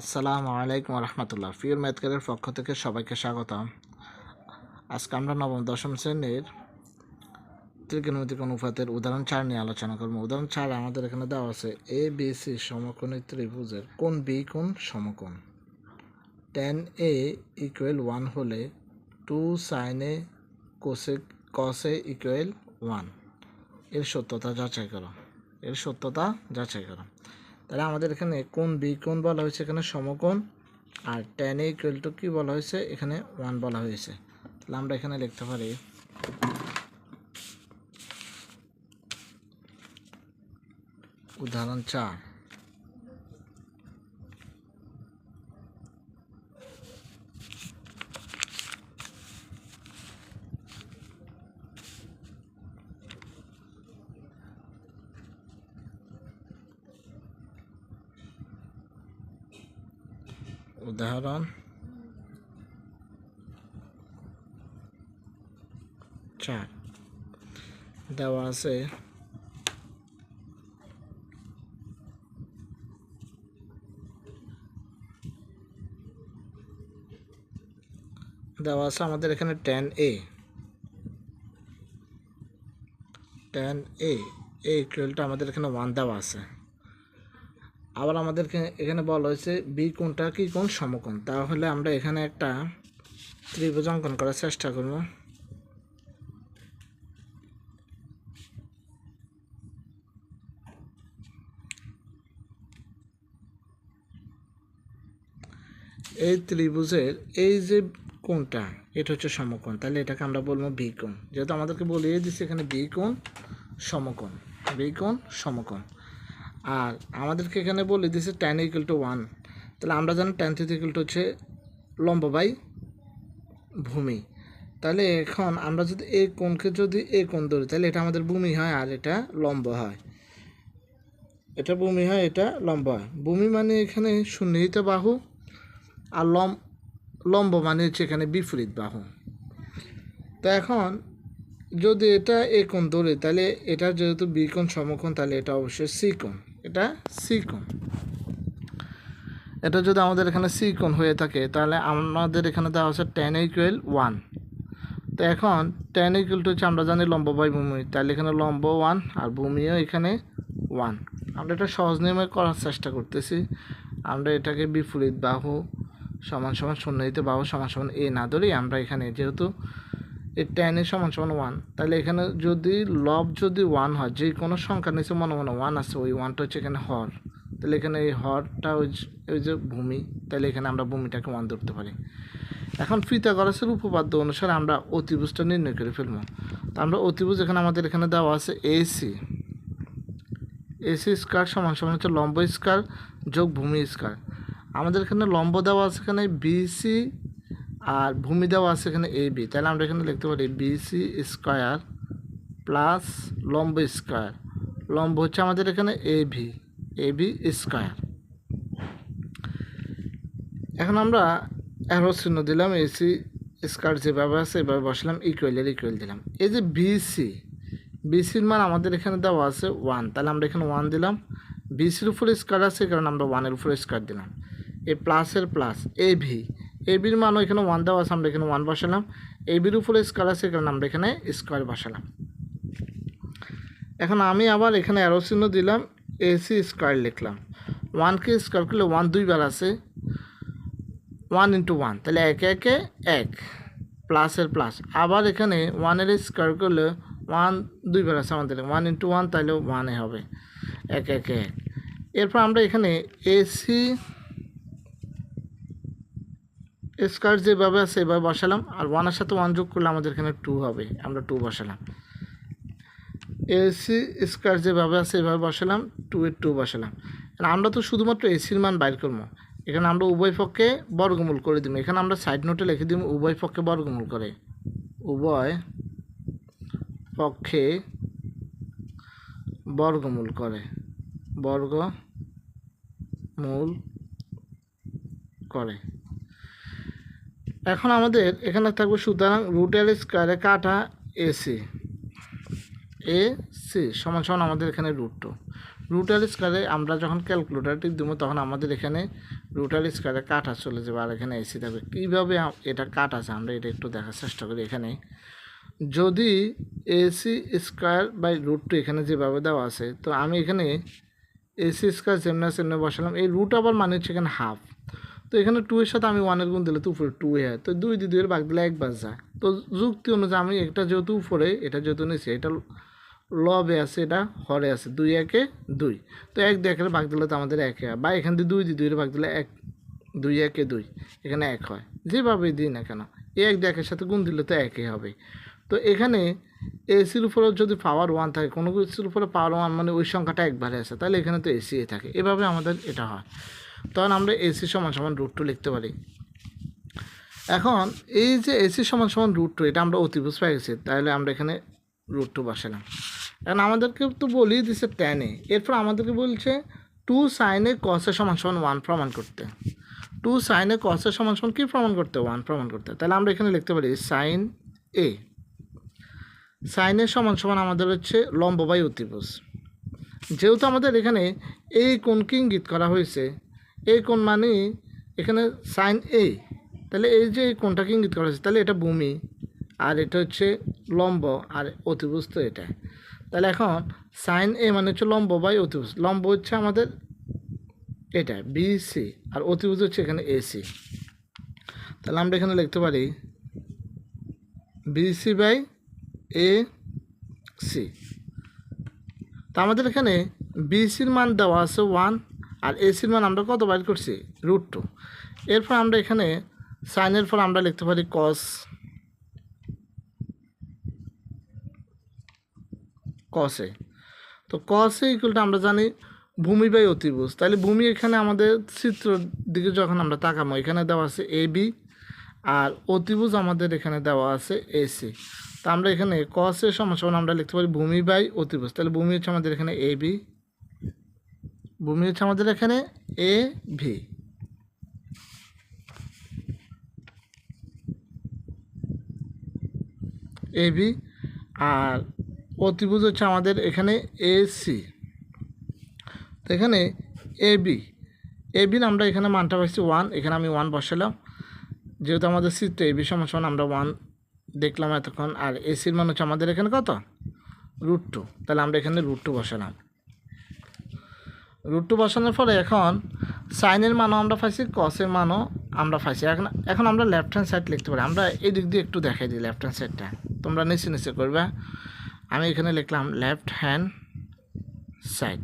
আসসালামু আলাইকুম রহমতুল্লাহ। ফিওর ম্যাথকারের পক্ষ থেকে সবাইকে স্বাগতম। আজকে আমরা নবম, দশম শ্রেণির ত্রিকোণমিতিক অনুপাতের উদাহরণ চার নিয়ে আলোচনা করব। উদাহরণ চার আমাদের এখানে দেওয়া আছে এ বি সি সমকোণী ত্রিভুজের কোন বি কোন সমকোণ। টেন এ ইকুয়েল ওয়ান হলে টু সাইন এ কোসে কসে ইকুয়েল ওয়ানের সত্যতা যাচাই করো। এর সত্যতা যাচাই করো। তাহলে আমাদের এখানে কোন বি কোণ বলা হয়েছে এখানে? সমকোণ। আর ট্যান এ ইকুয়াল টু কী বলা হয়েছে? এখানে ওয়ান বলা হয়েছে। তাহলে আমরা এখানে লিখতে পারি। উদাহরণ চার। উদাহরণ চার দেওয়া আছে দেওয়া আছে আমাদের এখানে টেন এ টেন এ এই ইকুয়ালটা আমাদের এখানে ওয়ান দেওয়া আছে আবার আমাদেরকে এখানে বলা হয়েছে বি কোণটা কি কোন সমকোণ? তাহলে আমরা এখানে একটা ত্রিভুজ অঙ্কন করার চেষ্টা করব। এই ত্রিভুজের এই যে কোণটা এটা হচ্ছে সমকোণ। তাহলে এটাকে আমরা বলব বি কোণ। যেহেতু আমাদেরকে বলিয়ে দিচ্ছে এখানে বি কোণ সমকোণ, বি কোণ সমকোণ। আর আমাদেরকে এখানে বলে দিয়েছে ট্যান ইকুয়াল টু ওয়ান তাহলে আমরা জানি ট্যান থিটা ইকুয়াল টু হচ্ছে লম্ব বাই ভূমি। তাহলে এখন আমরা যদি এই কোণকে যদি এই কোণ ধরি, তাহলে এটা আমাদের ভূমি হয় আর এটা লম্ব হয়। এটা ভূমি হয়, এটা লম্ব হয়। ভূমি মানে এখানে সুন্নিহিত বাহু আর লম, লম্ব মানে হচ্ছে এখানে বিপরীত বাহু। তো এখন যদি এটা এ কোণ ধরে, তাহলে এটা যেহেতু বি কোণ সমকোণ, তাহলে এটা অবশ্যই সি কোণ। এটা সি কোণ এটা যদি আমাদের এখানে সি কোণ হয়ে থাকে, তাহলে আমাদের এখানে দেওয়া হচ্ছে টেন ইকুয়াল ওয়ান তো এখন টেন ইকুয়াল টু হচ্ছে আমরা জানি লম্ব বাই ভূমি, তাহলে এখানে লম্ব ওয়ান আর ভূমিও এখানে ওয়ান আমরা এটা সহজ নিয়মে করার চেষ্টা করতেছি। আমরা এটাকে বিপরীত বাহু সমান সমান শূন্যিত বাহু সমান সমান এ না ধরেই আমরা এখানে যেহেতু এই টেনের সমান সমান ওয়ান তাহলে এখানে যদি লব যদি ওয়ান হয়, যে কোনো সংখ্যার নিচে মনে মনে ওয়ান আছে, ওই ওয়ানটা হচ্ছে এখানে হর। তাহলে এখানে এই হরটা ওই ওই যে ভূমি তাহলে এখানে আমরা ভূমিটাকে ওয়ান ধরতে পারি। এখন ফিতাগরাসের উপপাদ্য অনুসারে আমরা অতিভুজটা নির্ণয় করে ফেলব। তো আমরা অতিভুজ এখানে আমাদের এখানে দেওয়া আছে এসি এসি স্কোয়ার সমান সমান হচ্ছে লম্ব স্কোয়ার যোগ ভূমি স্কোয়ার আমাদের এখানে লম্ব দেওয়া আছে এখানে বিসি আর ভূমি দেওয়া আছে এখানে এ বি তাহলে আমরা এখানে লিখতে পারি বিসি স্কোয়ার প্লাস লম্ব স্কোয়ার লম্ব হচ্ছে আমাদের এখানে A V A B square এখন আমরা অ্যারো চিহ্ন দিলাম এসি স্কোয়ার যেভাবে আছে এভাবে বসলাম ইকুয়ালের ইকুয়াল দিলাম। এই যে বিসি বিসির মান আমাদের এখানে দেওয়া আছে ওয়ান তাহলে আমরা এখানে ওয়ান দিলাম। বিসির উপর স্কোয়ার আছে, কারণ আমরা ওয়ানের উপর স্কোয়ার দিলাম। এ প্লাসের প্লাস এ ভি এ বির মানও এখানে ওয়ান দেওয়া আছে, আমরা এখানে ওয়ান বসালাম। এ বির উপরে স্কোয়ার আছে কারণ আমরা এখানে স্কোয়ার বসালাম। এখন আমি আবার এখানে অ্যারো চিহ্ন দিলাম এসি স্কোয়ার লিখলাম। ওয়ানকে স্কোয়ার করলে ওয়ান দুইবার আছে। ওয়ান ইন্টু ওয়ান তাহলে একে একে এক প্লাসের প্লাস আবার এখানে ওয়ানের স্কোয়ার করলে ওয়ান দুইবার আছে আমাদের। ওয়ান ইন্টু ওয়ান তাহলে ওয়ানে হবে। এক একে এক। এরপর আমরা এখানে এসি স্কোয়ার যেভাবে আছে, এভাবে বসালাম। আর ওয়ানের সাথে ওয়ান যোগ করলে আমাদের এখানে টু হবে। আমরা টু বসালাম। এসি স্কোয়ার যেভাবে আছে, এভাবে বসালাম টু এর টু বসালাম। আমরা তো শুধুমাত্র এসির মান বাইর করব। এখানে আমরা উভয় পক্ষে বর্গমূল করে দিব। এখানে আমরা সাইড নোটে লিখে দিব, উভয় পক্ষে বর্গমূল করে। উভয় পক্ষে বর্গমূল করে। বর্গমূল করে। এখন আমাদের এখানে থাকবে সুতরাং রুটের স্কোয়ারে কাটা এসি এ সি সমান সমান আমাদের এখানে রুট টু রুট এল স্কোয়ারে আমরা যখন ক্যালকুলেটার টিপ দেবো, তখন আমাদের এখানে রুটার স্কোয়ারে কাটা চলে যাবে, আর এখানে এসি থাকবে। কীভাবে এটা কাট আছে আমরা এটা একটু দেখার চেষ্টা করি এখানে। যদি AC square by root two এখানে যেভাবে দেওয়া আছে, তো আমি এখানে এসি স্কোয়ার যেমনি এমনি বসালাম। এই রুট আবার মানে হচ্ছে এখানে হাফ তো এখানে টু এর সাথে আমি ওয়ানের গুণ দিলে তো উপরে টু এ হয়। তো দুই দিয়ে দুইয়ের ভাগ দিলে একবার যায়। তো যুক্তি অনুযায়ী আমি এটা যেহেতু উপরে, এটা যেহেতু নিয়েছি এটা লবে আছে, এটা হরে আছে, দুই একে দুই। তো এক দিয়ে একের ভাগ দিলে তো আমাদের একে হয়। বা এখান দিয়ে দুই দিয়ে দুইয়ের ভাগ দিলে এক, দুই একে দুই, এখানে এক হয়। যেভাবে দিই না কেন, এই এক দিয়ে একের সাথে গুণ দিলে তো একই হবে। তো এখানে এসির উপরে যদি পাওয়ার ওয়ান থাকে, কোনো কিছুর উপরে পাওয়ার ওয়ান মানে ওই সংখ্যাটা একবারে আছে, তাহলে এখানে তো এসি থাকে। এভাবে আমাদের এটা হয়। তখন আমরা এসি সমান সমান রুট টু লিখতে পারি। এখন এই যে এসি সমান সমান রুট টু এটা আমরা অতিভুজ পেয়ে গেছি, তাহলে আমরা এখানে রুট টু বসালাম। এখন আমাদেরকে তো বলেই দিছে টেনে এরপর আমাদেরকে বলছে টু সাইনে কসের সমান সমান ওয়ান প্রমাণ করতে। টু সাইনে কসের সমান সমান কী প্রমাণ করতে? ওয়ান প্রমাণ করতে। তাহলে আমরা এখানে লিখতে পারি সাইন এ সাইনের সমান সমান আমাদের হচ্ছে লম্ব বাই অতিভুজ। যেহেতু আমাদের এখানে এই কোণকে ইঙ্গিত করা হয়েছে এই কোণ মানে এখানে সাইন এ তাহলে এই যে এই কোণটাকে ইঙ্গিত করা হয়েছে, তাহলে এটা ভূমি, আর এটা হচ্ছে লম্ব, আর অতিভুজ এটা। তাহলে এখন সাইন এ মানে হচ্ছে লম্ব বাই অতিভুজ লম্ব হচ্ছে আমাদের এটা বিসি আর অতিভুজ হচ্ছে এখানে এসি তাহলে আমরা এখানে লিখতে পারি বিসি বাই এ সি তো আমাদের এখানে বিসির মান দেওয়া আছে ওয়ান আর এসির মান আমরা কত বাইর করছি? রুট টু এরপর আমরা এখানে সাইনের পর আমরা লিখতে পারি কস কসে তো কসে ইকুয়ালটা আমরা জানি ভূমি বাই অতিভুজ। তাহলে ভূমি এখানে আমাদের চিত্র দিকে যখন আমরা তাকাবো এখানে দেওয়া আছে এ বি আর অতিভুজ আমাদের এখানে দেওয়া আছে এসি তো আমরা এখানে কসের সমান আমরা লিখতে পারি ভূমি বাই অতিভুজ। তাহলে ভূমি হচ্ছে আমাদের এখানে এ বি ভূমি হচ্ছে আমাদের এখানে এ ভি এ বি আর অতিভুজ হচ্ছে আমাদের এখানে এ সি তো এখানে এ বি এ বির আমরা এখানে মানটা পাইছি ওয়ান এখানে আমি ওয়ান বসালাম। যেহেতু আমাদের সিটটা এ বি সমান আমরা ওয়ান দেখলাম এতক্ষণ, আর এসির মান হচ্ছে আমাদের এখানে কত? রুট টু তাহলে আমরা এখানে রুট টু বসালাম। রুট টু বসানোর ফলে এখন সাইনের মানও আমরা পাইছি কসের মানও আমরা পাইছি। এখন এখন আমরা লেফট হ্যান্ড সাইড লিখতে পারি। আমরা এই দিক দিয়ে একটু দেখাই দিই লেফট হ্যান্ড সাইডটা তোমরা নিচে নিচে করবে। আমি এখানে লিখলাম left hand side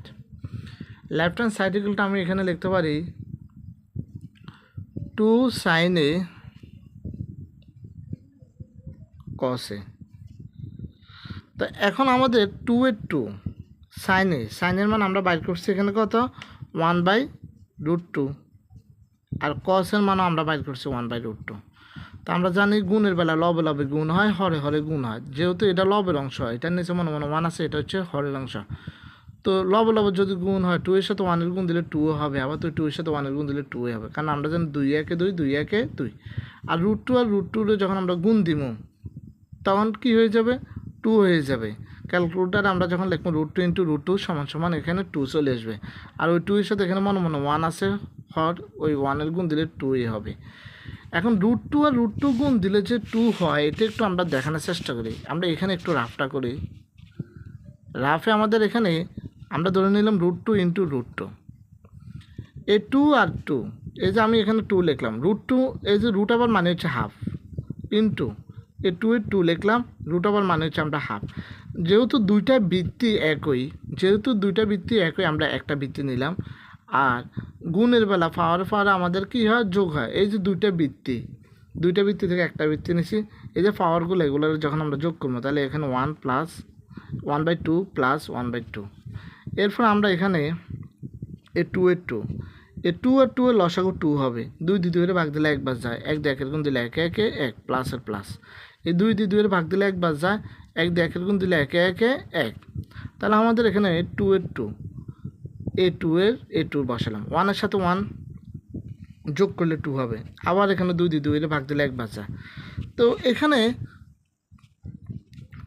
left hand side সাইডগুলোটা আমি এখানে লিখতে পারি টু সাইনে কসে তো এখন আমাদের টু এর টু সাইনে সাইনের মান আমরা বাইর করছি এখানে কত? ওয়ান বাই রুট টু আর কসের মানও আমরা বাইর করছি ওয়ান বাই রুট টু তো আমরা জানি গুণের বেলা লবে লবে গুণ হয়, হরে হরে গুণ হয়। যেহেতু এটা লবের অংশ হয়, এটার নিচে মনে মনে ওয়ান আছে, এটা হচ্ছে হরের অংশ। তো লবে লবে যদি গুণ হয় টু এর সাথে ওয়ানের গুণ দিলে টু হবে, আবার তো টু এর সাথে ওয়ানের গুণ দিলে টু হবে। কারণ আমরা জানি দুই একে দুই দুই একে দুই। আর রুট টু আর রুট টুরে যখন আমরা গুণ দিব তখন কি হয়ে যাবে? টু হয়ে যাবে। ক্যালকুলেটার আমরা যখন লিখব root two into root two সমান সমান এখানে টু চলে আসবে। আর ওই টু এর সাথে এখানে মনে মনে ওয়ান আছে, হর, ওই ওয়ানের গুণ দিলে টুই হবে। এখন রুট টু আর রুট টু গুণ দিলে যে টু হয়, এটা একটু আমরা দেখানোর চেষ্টা করি। আমরা এখানে একটু রাফটা করি। রাফে আমাদের এখানে আমরা ধরে নিলাম root two into root two A two R two এই যে আমি এখানে টু লিখলাম। রুট টু এই যে রুট আবার মানে হচ্ছে হাফ ইন্টু এ টু এর টু লিখলাম রুট আবার মানে হচ্ছে আমরা হাফ যেহেতু দুইটা বৃত্তি একই, যেহেতু দুইটা বৃত্তি একই, আমরা একটা বৃত্তি নিলাম। আর গুণের বেলা, পাওয়ার পাওয়ার আমাদের কী হয়? যোগ হয়। এই যে দুইটা বৃত্তি দুইটা বৃত্তি থেকে একটা বৃত্তি নিছি। এই যে পাওয়ারগুলো এগুলো যখন আমরা যোগ করব, তাহলে এখানে one plus one by two plus one by two এরপর আমরা এখানে এ টু এর টু এ টু আর টু এর লসাগু টু হবে। দুই দিয়ে দুইয়ের ভাগ দিলে একবার যায়। এক দিয়ে একের গুণ দিলে একে একে, এক প্লাসের প্লাস এই দুই দিয়ে দুইয়ের ভাগ দিলে একবার যায়। এক দিয়ে একের গুণ দিলে একে একে, এক। তাহলে আমাদের এখানে টু এর টু এ টু এর এ টু বসালাম। ওয়ানের সাথে ওয়ান যোগ করলে টু হবে। আবার এখানে দুই দিয়ে দুইয়ের ভাগ দিলে এক যায় তো এখানে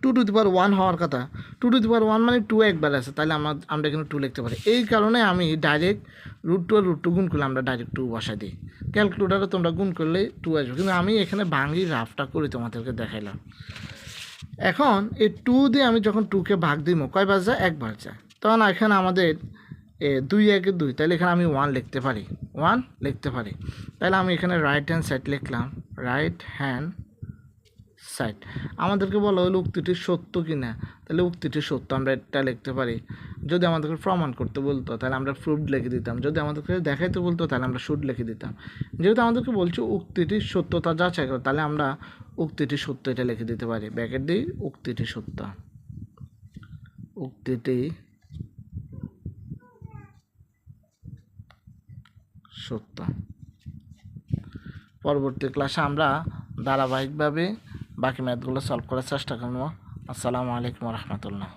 টু টু দি ওয়ান হওয়ার কথা। টু টু দি ওয়ান মানে টু একবার আছে। তাহলে আমরা আমরা এখানে টু লিখতে পারি। এই কারণে আমি ডাইরেক্ট রুট টু আর রুট টু গুণ করলে আমরা ডাইরেক্ট টু বসাই দিই। ক্যালকুলেটারে তোমরা গুণ করলে টু আসবে। কিন্তু আমি এখানে ভাঙি রাফটা করে তোমাদেরকে দেখাইলাম। এখন এই টু দিয়ে আমি যখন টুকে ভাগ দিব কয়বার যায়? একবার যায়। তখন এখানে আমাদের দুই একে, দুই। তাহলে এখানে আমি ওয়ান লিখতে পারি। ওয়ান লিখতে পারি। তাহলে আমি এখানে রাইট হ্যান্ড সাইড লিখলাম। Right hand side. আমাদেরকে বলা হলো উক্তিটি সত্য কি না তাহলে উক্তিটি সত্য, আমরা এটা লিখতে পারি। যদি আমাদেরকে প্রমাণ করতে বলতো, তাহলে আমরা প্রুফ লিখে দিতাম। যদি আমাদেরকে দেখাইতে বলতো, তাহলে আমরা শুট লিখে দিতাম। যেহেতু আমাদেরকে বলছে উক্তিটির সত্যতা যাচাই করো, তাহলে আমরা উক্তিটি সত্য এটা লিখে দিতে পারি। ব্যাকেট দিই উক্তিটি সত্য। উক্তিটি সত্য। পরবর্তী ক্লাসে আমরা ধারাবাহিকভাবে বাকি ম্যাথগুলো সলভ করার চেষ্টা করব। আসসালামু আলাইকুম রহমতুল্লাহ।